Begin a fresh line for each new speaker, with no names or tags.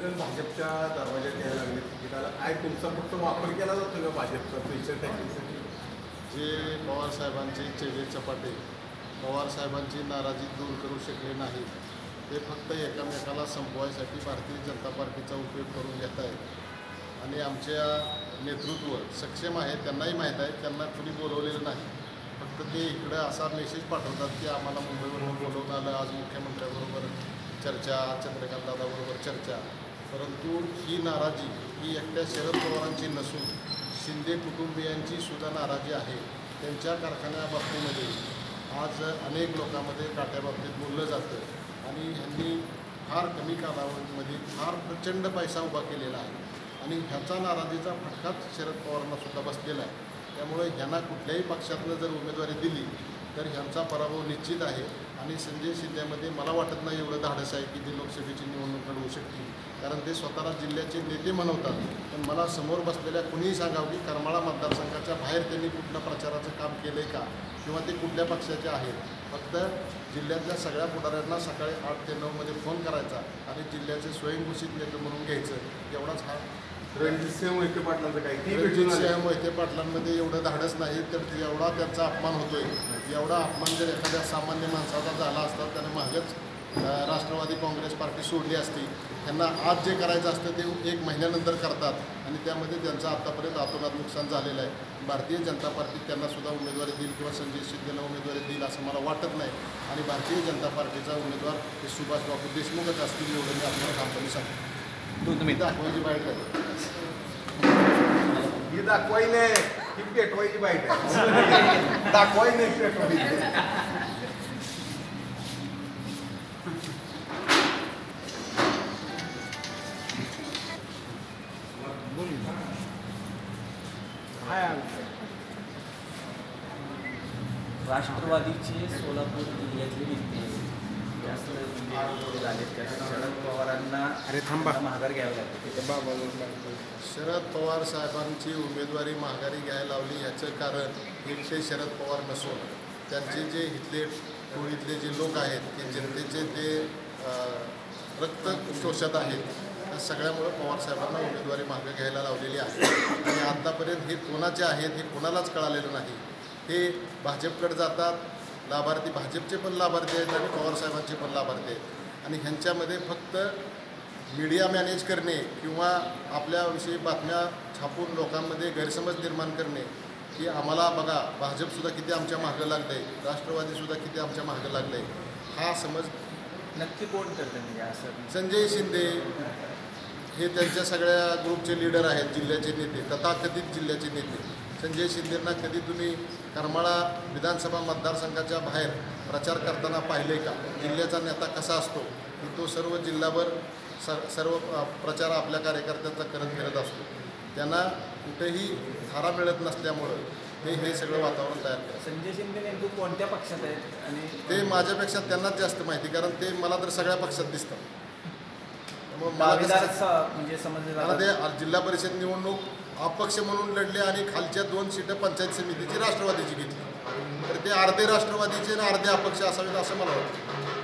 सगळेजण भाजपच्या दरवाज्यात यायला लागले. तिकिटाला काय तुमचा फक्त वापर केला जातो का भाजपचा फ्युचर टॅक्सीसाठी
जे पवारसाहेबांचे चेवे चपाटे पवारसाहेबांची नाराजी दूर करू शकले नाही ते फक्त एकामेकाला संपवायसाठी भारतीय जनता पार्टीचा उपयोग करून घेत आहेत. आणि आमच्या नेतृत्व सक्षम आहे त्यांनाही माहीत आहे त्यांना कुणी बोलवलेलं नाही. फक्त ते इकडं असा मेसेज पाठवतात की आम्हाला मुंबईवरून बोलवून आलं आज मुख्यमंत्र्याबरोबर चर्चा चंद्रकांत दादाबरोबर चर्चा. परंतु ही नाराजी ही एकट्या शरद पवारांची नसून शिंदे कुटुंबियांची सुद्धा नाराजी आहे. त्यांच्या कारखान्याबाबतीमध्ये आज अनेक लोकांमध्ये काट्याबाबतीत बोललं जातं आणि ह्यांनी फार कमी कालावधीमध्ये फार प्रचंड पैसा उभा केलेला आहे. आणि ह्याचा नाराजीचा फटकाच शरद पवारांना सुद्धा बसलेला आहे. त्यामुळे ह्यांना कुठल्याही पक्षातनं जर उमेदवारी दिली तर ह्यांचा पराभव निश्चित आहे. आणि संजय शिंदेमध्ये मला वाटत नाही एवढं धाडस आहे की ते लोकसभेची निवडणूक लढवू शकतील. कारण ते स्वतःला जिल्ह्याचे नेते म्हणवतात पण मला समोर बसलेल्या कुणीही सांगावं की करमाळा मतदारसंघाच्या बाहेर त्यांनी कुठलं प्रचाराचं काम केलं आहे का? किंवा ते कुठल्या पक्षाचे आहेत? फक्त जिल्ह्यातल्या सगळ्या पुढाऱ्यांना सकाळी आठ ते नऊमध्ये फोन करायचा आणि जिल्ह्याचे स्वयंघोषित नेते म्हणून घ्यायचं. एवढाच हा
रणजितसिंह मोहिते पाटलांचं काय ती भेटून
रणजितसिंह मोहिते पाटलांमध्ये एवढं धाडस नाही तर एवढा त्यांचा अपमान होतोय. एवढा अपमान जर एखाद्या सामान्य माणसाचा झाला असता त्याने मागेच राष्ट्रवादी काँग्रेस पार्टी सोडली असती. त्यांना आज जे करायचं असतं ते एक महिन्यानंतर करतात आणि त्यामध्ये त्यांचं आत्तापर्यंत आतोनात नुकसान झालेलं आहे. भारतीय जनता पार्टी त्यांना सुद्धा उमेदवारी देईल किंवा संजय शिंदेला उमेदवारी देईल असं मला वाटत नाही. आणि भारतीय जनता पार्टीचा उमेदवार हे सुभाषबाबू देशमुखच असतील एवढं मी आपल्याला ठामपणे सांगतो. तुम्ही दाखवायची बाईट आहे.
ही दाखवाई नाही ही पेटवायची बाईट आहे. दाखवाई नाही पेटवायची.
राष्ट्रवादीचे सोलापूर जिल्ह्यातले नेते जास्त विजयी झालेत कारण शरद पवारांना
अरे थांबा.
माघार घ्यावं लागतं.
शरद पवार साहेबांची उमेदवारी माघारी घ्यायला लावली याचं कारण एकटे शरद पवार नसून त्यांचे जे इथले टोळीतले जे लोक आहेत की जनतेचे ते रक्त शोषत आहेत त्या सगळ्यामुळं पवार साहेबांना उमेदवारी मागं घ्यायला लावलेली आहे. आणि आत्तापर्यंत हे कोणाचे आहेत हे कोणालाच कळालेलं नाही. हे भाजपकडे जातात लाभार्थी भाजपचे पण लाभार्थी आहेत आणि पवार साहेबांचे पण लाभार्थी आहेत. आणि ह्यांच्यामध्ये फक्त मीडिया मॅनेज करणे किंवा आपल्याविषयी बातम्या छापून लोकांमध्ये गैरसमज निर्माण करणे की आम्हाला बघा भाजपसुद्धा किती आमच्या मागं लागलं आहे राष्ट्रवादीसुद्धा किती आमच्या मागं लागलं आहे हा समज
नक्की कोण करतं म्हणजे असं?
संजय शिंदे हे त्यांच्या सगळ्या ग्रुपचे लीडर आहेत जिल्ह्याचे नेते तथाकथित जिल्ह्याचे नेते. संजय शिंदेंना कधी तुम्ही करमाळा विधानसभा मतदारसंघाच्या बाहेर प्रचार करताना पाहिले का? जिल्ह्याचा नेता कसा असतो? की तो सर्व जिल्हाभर स सर्व प्रचार आपल्या कार्यकर्त्यांचा करत फिरत असतो. त्यांना कुठेही थारा मिळत नसल्यामुळं ते हे सगळं वातावरण तयार करतात.
संजय शिंदे नेमकं कोणत्या पक्षात आहेत आणि
ते माझ्यापेक्षा त्यांनाच जास्त माहिती कारण ते मला तर सगळ्या पक्षात दिसतात. त्यामुळे मला
म्हणजे समजले
ते जिल्हा परिषद निवडणूक अपक्ष म्हणून लढले आणि खालच्या दोन सीटं पंचायत समितीची राष्ट्रवादीची घेतली. तर ते अर्धे राष्ट्रवादीचे आणि अर्धे अपक्ष असावेत असं मला वाटतं.